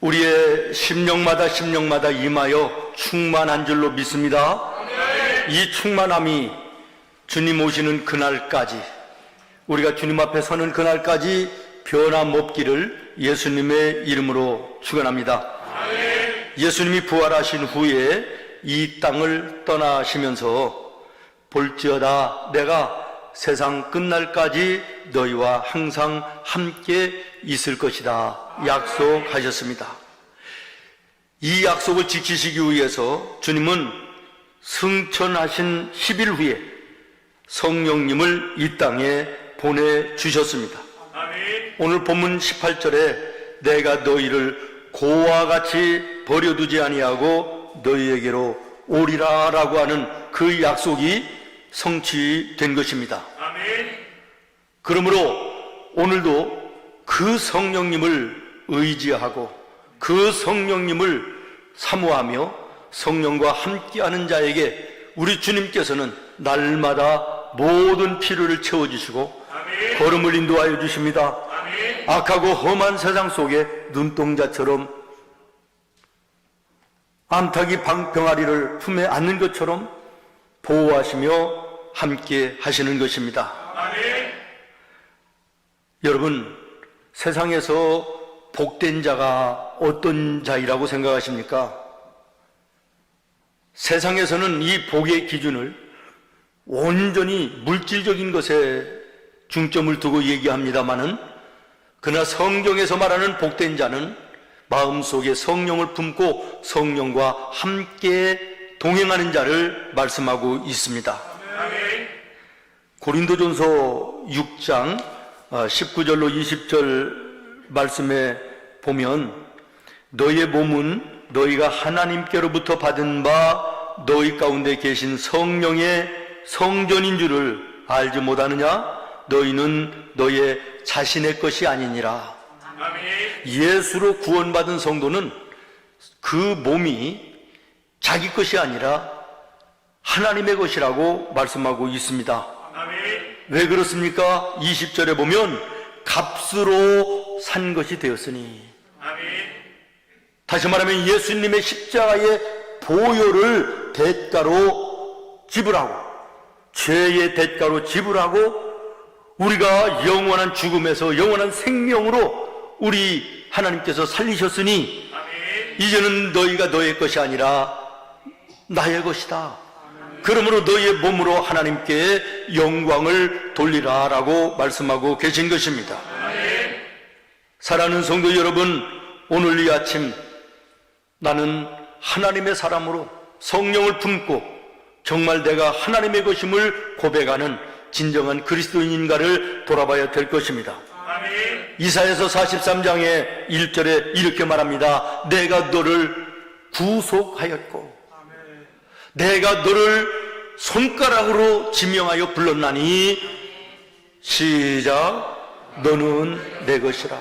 우리의 심령마다 심령마다 임하여 충만한 줄로 믿습니다. 이 충만함이 주님 오시는 그날까지 우리가 주님 앞에 서는 그날까지 변함없기를 예수님의 이름으로 축원합니다. 예수님이 부활하신 후에 이 땅을 떠나시면서 볼지어다 내가 세상 끝날까지 너희와 항상 함께 있을 것이다 약속하셨습니다. 이 약속을 지키시기 위해서 주님은 승천하신 10일 후에 성령님을 이 땅에 보내주셨습니다. 오늘 본문 18절에 내가 너희를 고와 같이 버려두지 아니하고 너희에게로 오리라 라고 하는 그 약속이 성취된 것입니다. 그러므로 오늘도 그 성령님을 의지하고 그 성령님을 사모하며 성령과 함께하는 자에게 우리 주님께서는 날마다 모든 필요를 채워주시고 걸음을 인도하여 주십니다. 악하고 험한 세상 속에 눈동자처럼 암탉이 방- 병아리를 품에 안는 것처럼 보호하시며 함께 하시는 것입니다. 여러분, 세상에서 복된 자가 어떤 자이라고 생각하십니까? 세상에서는 이 복의 기준을 온전히 물질적인 것에 중점을 두고 얘기합니다마는 그러나 성경에서 말하는 복된 자는 마음속에 성령을 품고 성령과 함께 동행하는 자를 말씀하고 있습니다. 고린도전서 6장 19절로 20절 말씀에 보면 너희의 몸은 너희가 하나님께로부터 받은 바 너희 가운데 계신 성령의 성전인 줄을 알지 못하느냐? 너희는 너희의 자신의 것이 아니니라. 예수로 구원받은 성도는 그 몸이 자기 것이 아니라 하나님의 것이라고 말씀하고 있습니다. 왜 그렇습니까? 20절에 보면 값으로 산 것이 되었으니 다시 말하면 예수님의 십자가의 보혈을 대가로 지불하고 죄의 대가로 지불하고 우리가 영원한 죽음에서 영원한 생명으로 우리 하나님께서 살리셨으니 이제는 너희가 너의 것이 아니라 나의 것이다. 그러므로 너희의 몸으로 하나님께 영광을 돌리라 라고 말씀하고 계신 것입니다. 사랑하는 성도 여러분, 오늘 이 아침 나는 하나님의 사람으로 성령을 품고 정말 내가 하나님의 것임을 고백하는 진정한 그리스도인인가를 돌아봐야 될 것입니다. 이사에서 43장의 1절에 이렇게 말합니다. 내가 너를 구속하였고 내가 너를 손가락으로 지명하여 불렀나니 시작 너는 내 것이라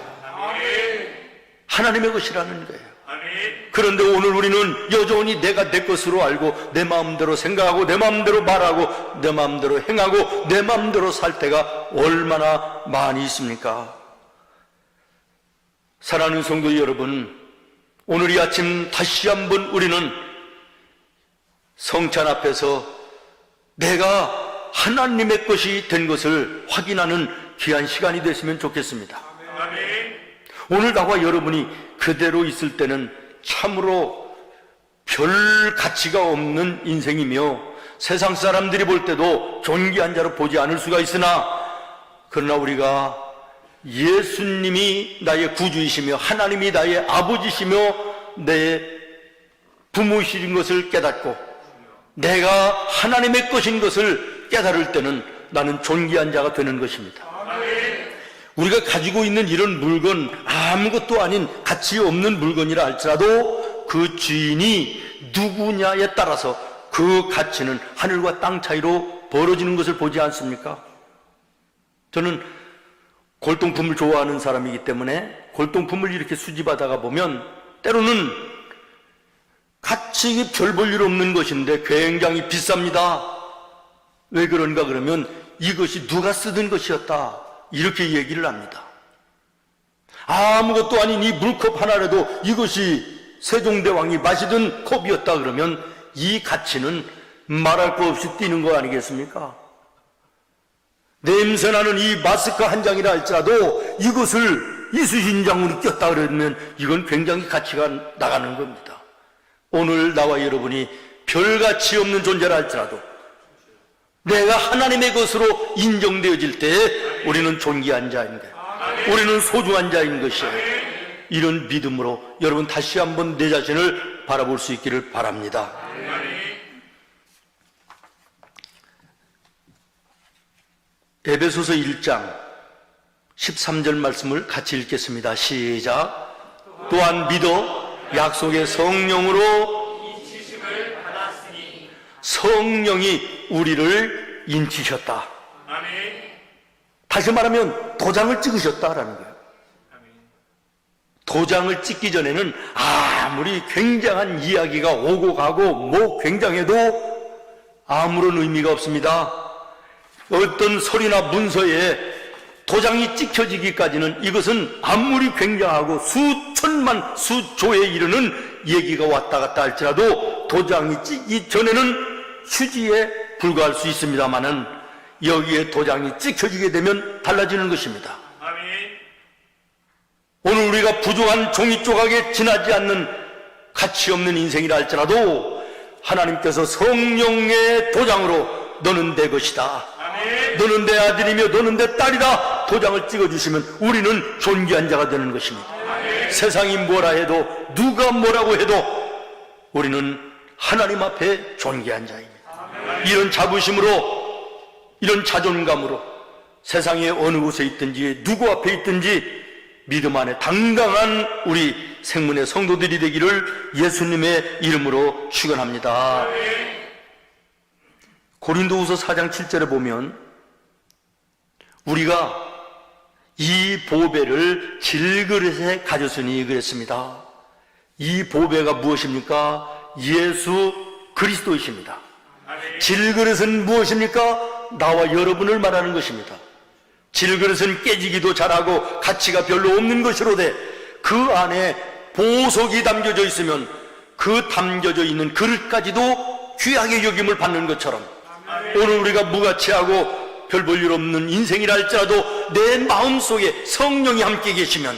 하나님의 것이라는 거예요. 그런데 오늘 우리는 여전히 내가 내 것으로 알고 내 마음대로 생각하고 내 마음대로 말하고 내 마음대로 행하고 내 마음대로 살 때가 얼마나 많이 있습니까? 사랑하는 성도 여러분, 오늘 이 아침 다시 한번 우리는 성찬 앞에서 내가 하나님의 것이 된 것을 확인하는 귀한 시간이 됐으면 좋겠습니다. 오늘 나와 여러분이 그대로 있을 때는 참으로 별 가치가 없는 인생이며 세상 사람들이 볼 때도 존귀한 자로 보지 않을 수가 있으나 그러나 우리가 예수님이 나의 구주이시며 하나님이 나의 아버지시며 내 부모이신 것을 깨닫고 내가 하나님의 것인 것을 깨달을 때는 나는 존귀한 자가 되는 것입니다. 우리가 가지고 있는 이런 물건 아무것도 아닌 가치 없는 물건이라 할지라도 그 주인이 누구냐에 따라서 그 가치는 하늘과 땅 차이로 벌어지는 것을 보지 않습니까? 저는 골동품을 좋아하는 사람이기 때문에 골동품을 이렇게 수집하다가 보면 때로는 가치 별 볼 일 없는 것인데 굉장히 비쌉니다. 왜 그런가 그러면 이것이 누가 쓰던 것이었다. 이렇게 얘기를 합니다. 아무것도 아닌 이 물컵 하나라도 이것이 세종대왕이 마시던 컵이었다 그러면 이 가치는 말할 거 없이 뛰는 거 아니겠습니까? 냄새나는 이 마스크 한 장이라 할지라도 이것을 이수신 장으로 꼈다 그러면 이건 굉장히 가치가 나가는 겁니다. 오늘 나와 여러분이 별가치 없는 존재라 할지라도 내가 하나님의 것으로 인정되어질 때 우리는 존귀한 자인 거예요. 우리는 소중한 자인 것이에요. 이런 믿음으로 여러분 다시 한번 내 자신을 바라볼 수 있기를 바랍니다. 에베소서 1장 13절 말씀을 같이 읽겠습니다. 시작. 또한 믿어 약속의 성령으로 성령이 우리를 인치셨다. 다시 말하면 도장을 찍으셨다라는 거예요. 도장을 찍기 전에는 아무리 굉장한 이야기가 오고 가고 뭐 굉장해도 아무런 의미가 없습니다. 어떤 소리나 문서에 도장이 찍혀지기까지는 이것은 아무리 굉장하고 수천만 수조에 이르는 얘기가 왔다 갔다 할지라도 도장이 찍기 전에는 휴지에 불과할 수 있습니다만은 여기에 도장이 찍혀지게 되면 달라지는 것입니다. 오늘 우리가 부족한 종이 조각에 지나지 않는 가치 없는 인생이라 할지라도 하나님께서 성령의 도장으로 너는 내 것이다. 너는 내 아들이며 너는 내 딸이다. 도장을 찍어주시면 우리는 존귀한 자가 되는 것입니다. 세상이 뭐라 해도 누가 뭐라고 해도 우리는 하나님 앞에 존귀한 자입니다. 이런 자부심으로 이런 자존감으로 세상의 어느 곳에 있든지 누구 앞에 있든지 믿음 안에 당당한 우리 생문의 성도들이 되기를 예수님의 이름으로 축원합니다. 고린도후서 4장 7절에 보면 우리가 이 보배를 질그릇에 가졌으니 그랬습니다. 이 보배가 무엇입니까? 예수 그리스도이십니다. 질그릇은 무엇입니까? 나와 여러분을 말하는 것입니다. 질그릇은 깨지기도 잘하고 가치가 별로 없는 것이로되 그 안에 보석이 담겨져 있으면 그 담겨져 있는 그릇까지도 귀하게 여김을 받는 것처럼 오늘 우리가 무가치하고 별 볼 일 없는 인생이라 할지라도 내 마음 속에 성령이 함께 계시면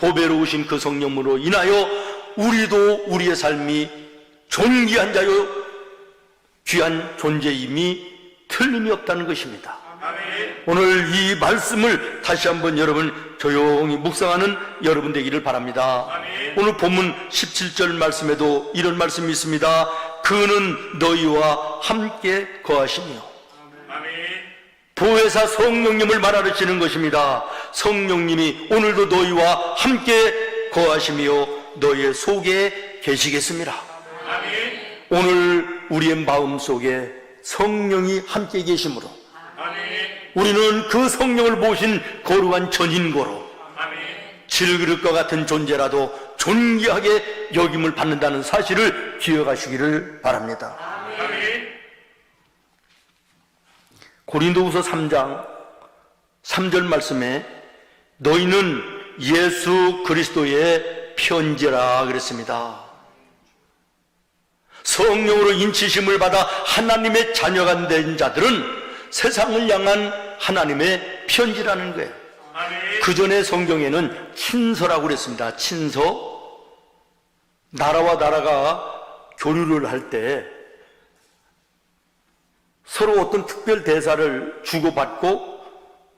보배로우신 그 성령으로 인하여 우리도 우리의 삶이 존귀한 자요 귀한 존재임이 틀림이 없다는 것입니다. 오늘 이 말씀을 다시 한번 여러분 조용히 묵상하는 여러분 되기를 바랍니다. 오늘 본문 17절 말씀에도 이런 말씀이 있습니다. 그는 너희와 함께 거하시며 보혜사 성령님을 말하시는 것입니다. 성령님이 오늘도 너희와 함께 거하시며 너희의 속에 계시겠습니다. 오늘 우리의 마음 속에 성령이 함께 계심으로 우리는 그 성령을 모신 거룩한 전인고로 질그릇과 같은 존재라도 존귀하게 여김을 받는다는 사실을 기억하시기를 바랍니다. 고린도후서 3장 3절 말씀에 너희는 예수 그리스도의 편지라 그랬습니다. 성령으로 인치심을 받아 하나님의 자녀가 된 자들은 세상을 향한 하나님의 편지라는 거예요. 그 전에 성경에는 친서라고 그랬습니다. 친서. 나라와 나라가 교류를 할 때 서로 어떤 특별 대사를 주고받고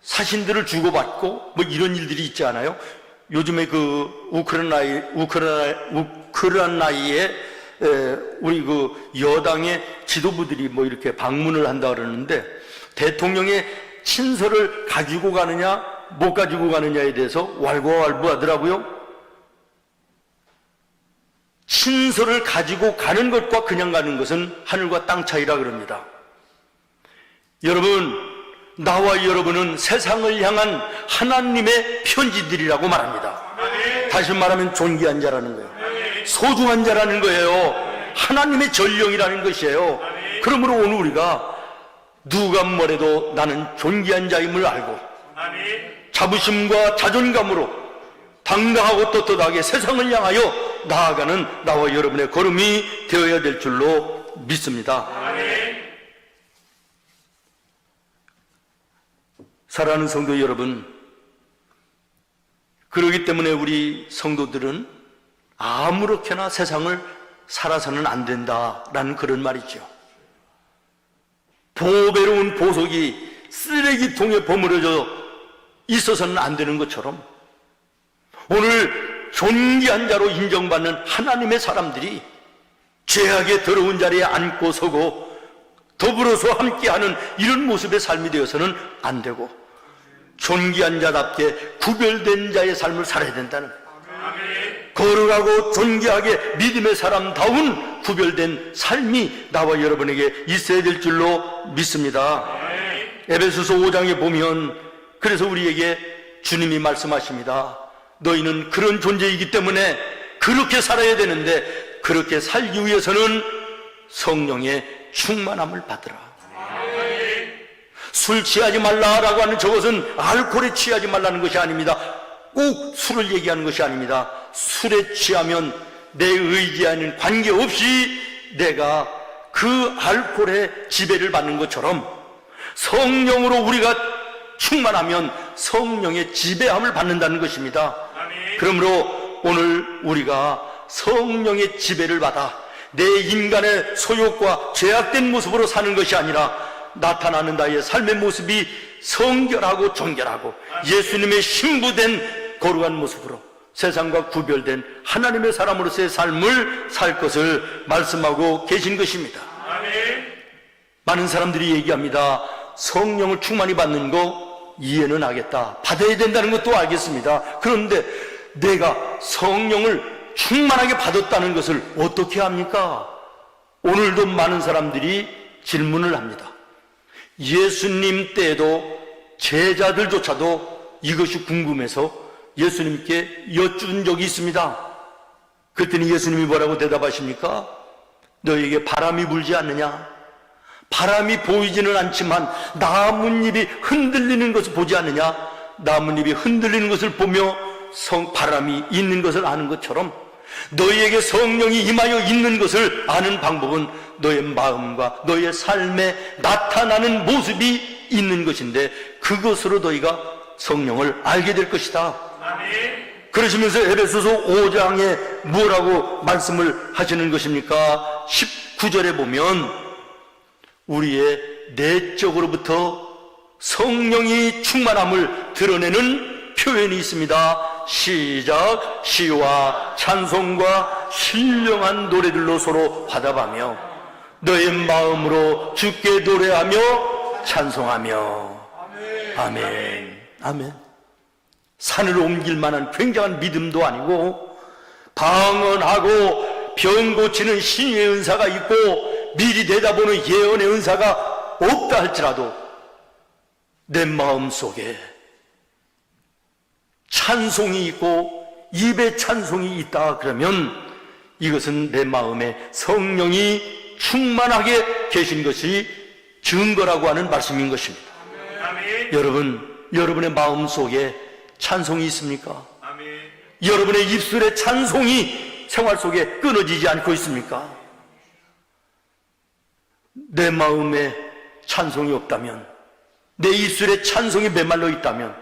사신들을 주고받고 뭐 이런 일들이 있지 않아요? 요즘에 그 우크라이나 우크라이나 우크라이나에 에, 우리 그 여당의 지도부들이 뭐 이렇게 방문을 한다 그러는데 대통령의 친서를 가지고 가느냐 못 가지고 가느냐에 대해서 왈가왈부하더라고요. 친서를 가지고 가는 것과 그냥 가는 것은 하늘과 땅 차이라 그럽니다. 여러분, 나와 여러분은 세상을 향한 하나님의 편지들이라고 말합니다. 다시 말하면 존귀한 자라는 거예요. 소중한 자라는 거예요. 하나님의 전령이라는 것이에요. 그러므로 오늘 우리가 누가 뭐래도 나는 존귀한 자임을 알고 자부심과 자존감으로 당당하고 떳떳하게 세상을 향하여 나아가는 나와 여러분의 걸음이 되어야 될 줄로 믿습니다. 사랑하는 성도 여러분, 그러기 때문에 우리 성도들은 아무렇게나 세상을 살아서는 안 된다라는 그런 말이죠. 보배로운 보석이 쓰레기통에 버무려져 있어서는 안 되는 것처럼 오늘 존귀한 자로 인정받는 하나님의 사람들이 죄악의 더러운 자리에 앉고 서고 더불어서 함께하는 이런 모습의 삶이 되어서는 안 되고 존귀한 자답게 구별된 자의 삶을 살아야 된다는 거룩하고 존귀하게 믿음의 사람다운 구별된 삶이 나와 여러분에게 있어야 될 줄로 믿습니다. 에베소서 5장에 보면 그래서 우리에게 주님이 말씀하십니다. 너희는 그런 존재이기 때문에 그렇게 살아야 되는데 그렇게 살기 위해서는 성령의 충만함을 받으라. 술 취하지 말라라고 하는 저것은 알코올에 취하지 말라는 것이 아닙니다. 꼭 술을 얘기하는 것이 아닙니다. 술에 취하면 내 의지와는 관계없이 내가 그 알코올의 지배를 받는 것처럼 성령으로 우리가 충만하면 성령의 지배함을 받는다는 것입니다. 그러므로 오늘 우리가 성령의 지배를 받아 내 인간의 소욕과 죄악된 모습으로 사는 것이 아니라 나타나는 나의 삶의 모습이 성결하고 정결하고 예수님의 신부된 거룩한 모습으로 세상과 구별된 하나님의 사람으로서의 삶을 살 것을 말씀하고 계신 것입니다. 많은 사람들이 얘기합니다. 성령을 충만히 받는 거 이해는 하겠다. 받아야 된다는 것도 알겠습니다. 그런데 내가 성령을 충만하게 받았다는 것을 어떻게 합니까? 오늘도 많은 사람들이 질문을 합니다. 예수님 때에도 제자들조차도 이것이 궁금해서 예수님께 여쭌 적이 있습니다. 그랬더니 예수님이 뭐라고 대답하십니까? 너에게 바람이 불지 않느냐? 바람이 보이지는 않지만 나뭇잎이 흔들리는 것을 보지 않느냐? 나뭇잎이 흔들리는 것을 보며 성 바람이 있는 것을 아는 것처럼 너희에게 성령이 임하여 있는 것을 아는 방법은 너의 마음과 너의 삶에 나타나는 모습이 있는 것인데 그것으로 너희가 성령을 알게 될 것이다. 그러시면서 에베소서 5장에 뭐라고 말씀을 하시는 것입니까? 19절에 보면 우리의 내적으로부터 성령이 충만함을 드러내는 표현이 있습니다. 시작, 시와 찬송과 신령한 노래들로 서로 화답하며 너의 마음으로 주께 노래하며 찬송하며 아멘. 아멘. 산을 옮길 만한 굉장한 믿음도 아니고 방언하고 병 고치는 신의 은사가 있고 미리 내다보는 예언의 은사가 없다 할지라도 내 마음 속에 찬송이 있고 입에 찬송이 있다 그러면 이것은 내 마음에 성령이 충만하게 계신 것이 증거라고 하는 말씀인 것입니다. 여러분, 여러분의 마음 속에 찬송이 있습니까? 여러분의 입술에 찬송이 생활 속에 끊어지지 않고 있습니까? 내 마음에 찬송이 없다면, 내 입술에 찬송이 메말라 있다면,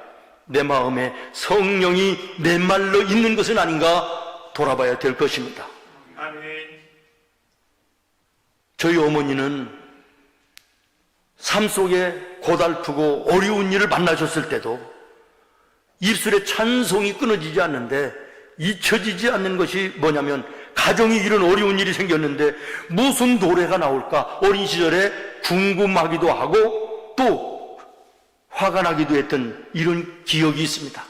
내 마음에 성령이 메말라 있는 것은 아닌가 돌아봐야 될 것입니다. 저희 어머니는 삶 속에 고달프고 어려운 일을 만나셨을 때도 입술에 찬송이 끊어지지 않는데 잊혀지지 않는 것이 뭐냐면 가정이 이런 어려운 일이 생겼는데 무슨 노래가 나올까 어린 시절에 궁금하기도 하고 또 화가 나기도 했던 이런 기억이 있습니다.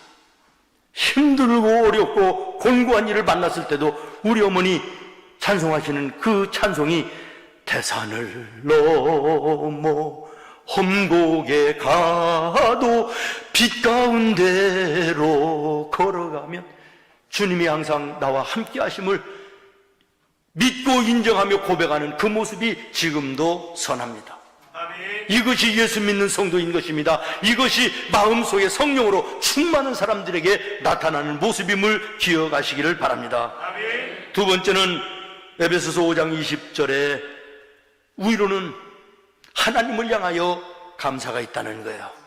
힘들고 어렵고 곤고한 일을 만났을 때도 우리 어머니 찬송하시는 그 찬송이 태산을 넘어 험곡에 가도 빛 가운데로 걸어가면 주님이 항상 나와 함께 하심을 믿고 인정하며 고백하는 그 모습이 지금도 선합니다. 이것이 예수 믿는 성도인 것입니다. 이것이 마음속에 성령으로 충만한 사람들에게 나타나는 모습임을 기억하시기를 바랍니다. 두 번째는 에베소서 5장 20절에 위로는 하나님을 향하여 감사가 있다는 거예요.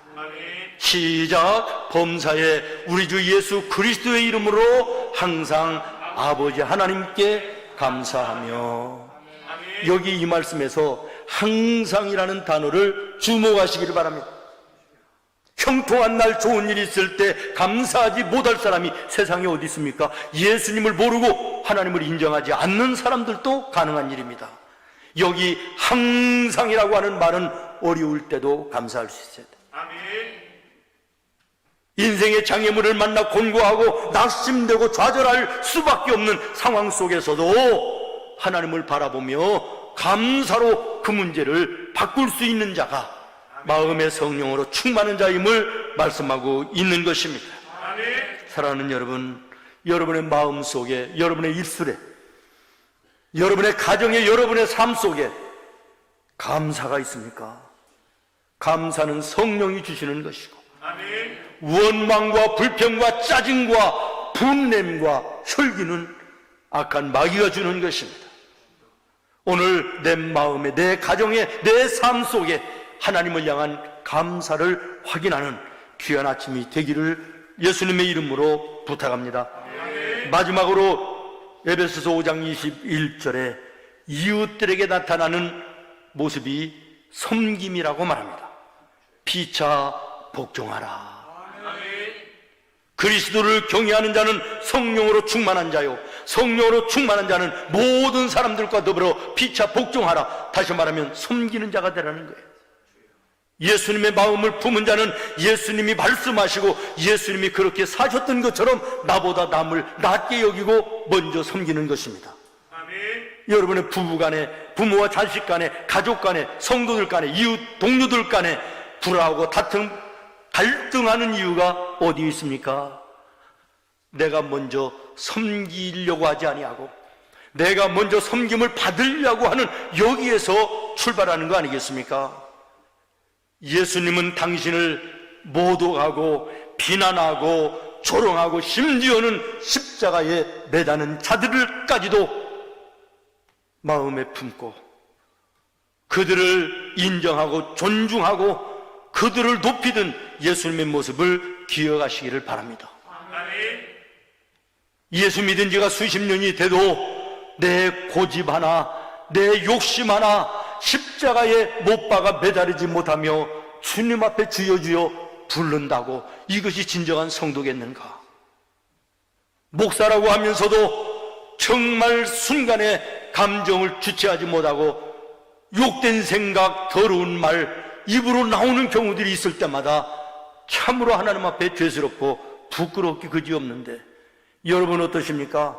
시작 범사에 우리 주 예수 그리스도의 이름으로 항상 아버지 하나님께 감사하며 여기 이 말씀에서 항상이라는 단어를 주목하시기를 바랍니다. 형통한 날 좋은 일이 있을 때 감사하지 못할 사람이 세상에 어디 있습니까? 예수님을 모르고 하나님을 인정하지 않는 사람들도 가능한 일입니다. 여기 항상이라고 하는 말은 어려울 때도 감사할 수 있어야 돼. 인생의 장애물을 만나 곤고하고 낙심되고 좌절할 수밖에 없는 상황 속에서도 하나님을 바라보며 감사로 그 문제를 바꿀 수 있는 자가 마음의 성령으로 충만한 자임을 말씀하고 있는 것입니다. 사랑하는 여러분, 여러분의 마음 속에, 여러분의 입술에, 여러분의 가정에, 여러분의 삶 속에 감사가 있습니까? 감사는 성령이 주시는 것이고, 원망과 불평과 짜증과 분냄과 혈기는 악한 마귀가 주는 것입니다. 오늘 내 마음에, 내 가정에, 내 삶 속에 하나님을 향한 감사를 확인하는 귀한 아침이 되기를 예수님의 이름으로 부탁합니다. 마지막으로 에베소서 5장 21절에 이웃들에게 나타나는 모습이 섬김이라고 말합니다. 피차 복종하라. 그리스도를 경외하는 자는 성령으로 충만한 자요. 성령으로 충만한 자는 모든 사람들과 더불어 피차 복종하라. 다시 말하면 섬기는 자가 되라는 거예요. 예수님의 마음을 품은 자는 예수님이 말씀하시고 예수님이 그렇게 사셨던 것처럼 나보다 남을 낮게 여기고 먼저 섬기는 것입니다. 여러분의 부부 간에, 부모와 자식 간에, 가족 간에, 성도들 간에, 이웃, 동료들 간에 불화하고 다툼, 갈등하는 이유가 어디 있습니까? 내가 먼저 섬기려고 하지 아니하고 내가 먼저 섬김을 받으려고 하는 여기에서 출발하는 거 아니겠습니까? 예수님은 당신을 모독하고 비난하고 조롱하고 심지어는 십자가에 매다는 자들을까지도 마음에 품고 그들을 인정하고 존중하고 그들을 높이던 예수님의 모습을 기억하시기를 바랍니다. 예수 믿은 지가 수십 년이 돼도 내 고집 하나, 내 욕심 하나, 십자가에 못 박아 매달리지 못하며 주님 앞에 주여 주여 부른다고 이것이 진정한 성도겠는가? 목사라고 하면서도 정말 순간에 감정을 주체하지 못하고 욕된 생각, 더러운 말, 입으로 나오는 경우들이 있을 때마다 참으로 하나님 앞에 죄스럽고 부끄럽기 그지없는데 여러분 어떠십니까?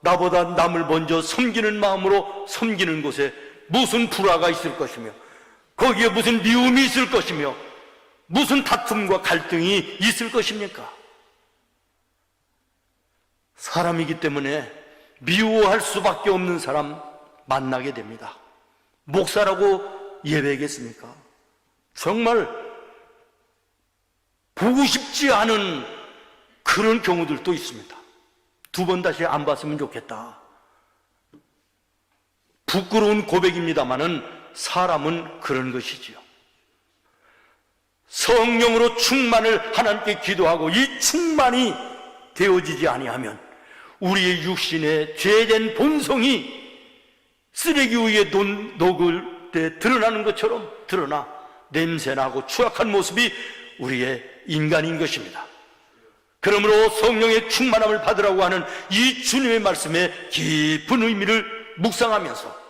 나보다 남을 먼저 섬기는 마음으로 섬기는 곳에 무슨 불화가 있을 것이며 거기에 무슨 미움이 있을 것이며 무슨 다툼과 갈등이 있을 것입니까? 사람이기 때문에 미워할 수밖에 없는 사람 만나게 됩니다. 목사라고 예배겠습니까? 정말 보고 싶지 않은 그런 경우들도 있습니다. 두 번 다시 안 봤으면 좋겠다. 부끄러운 고백입니다만은 사람은 그런 것이지요. 성령으로 충만을 하나님께 기도하고 이 충만이 되어지지 아니하면 우리의 육신의 죄된 본성이 쓰레기 위에 논, 녹을 때 드러나는 것처럼 드러나 냄새나고 추악한 모습이 우리의 인간인 것입니다. 그러므로 성령의 충만함을 받으라고 하는 이 주님의 말씀에 깊은 의미를 묵상하면서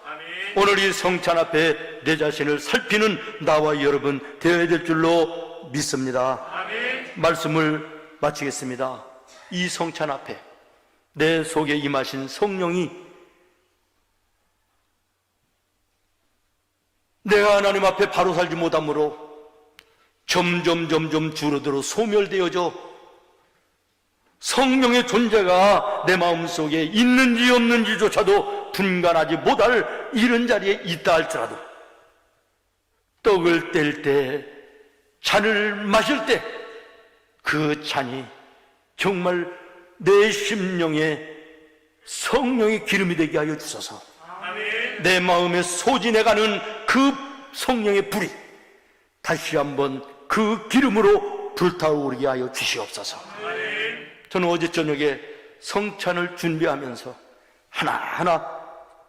오늘 이 성찬 앞에 내 자신을 살피는 나와 여러분 되어야 될 줄로 믿습니다. 말씀을 마치겠습니다. 이 성찬 앞에 내 속에 임하신 성령이 내가 하나님 앞에 바로 살지 못함으로 점점 점점 줄어들어 소멸되어져 성령의 존재가 내 마음속에 있는지 없는지조차도 분간하지 못할 이런 자리에 있다 할지라도 떡을 뗄 때, 잔을 마실 때, 그 잔이 정말 내 심령에 성령의 기름이 되게 하여 주소서. 내 마음에 소진해가는 그 성령의 불이 다시 한번 그 기름으로 불타오르게 하여 주시옵소서. 저는 어제 저녁에 성찬을 준비하면서 하나하나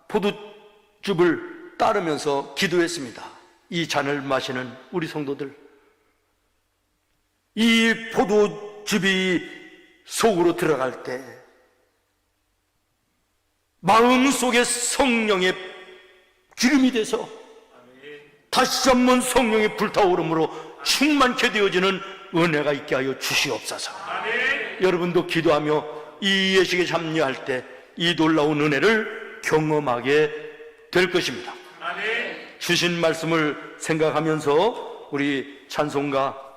포도즙을 따르면서 기도했습니다. 이 잔을 마시는 우리 성도들. 이 포도즙이 속으로 들어갈 때 마음속에 성령의 기름이 돼서 다시 한번 성령의 불타오름으로 충만케 되어지는 은혜가 있게 하여 주시옵소서. 여러분도 기도하며 이 예식에 참여할 때 이 놀라운 은혜를 경험하게 될 것입니다. 주신 말씀을 생각하면서 우리 찬송가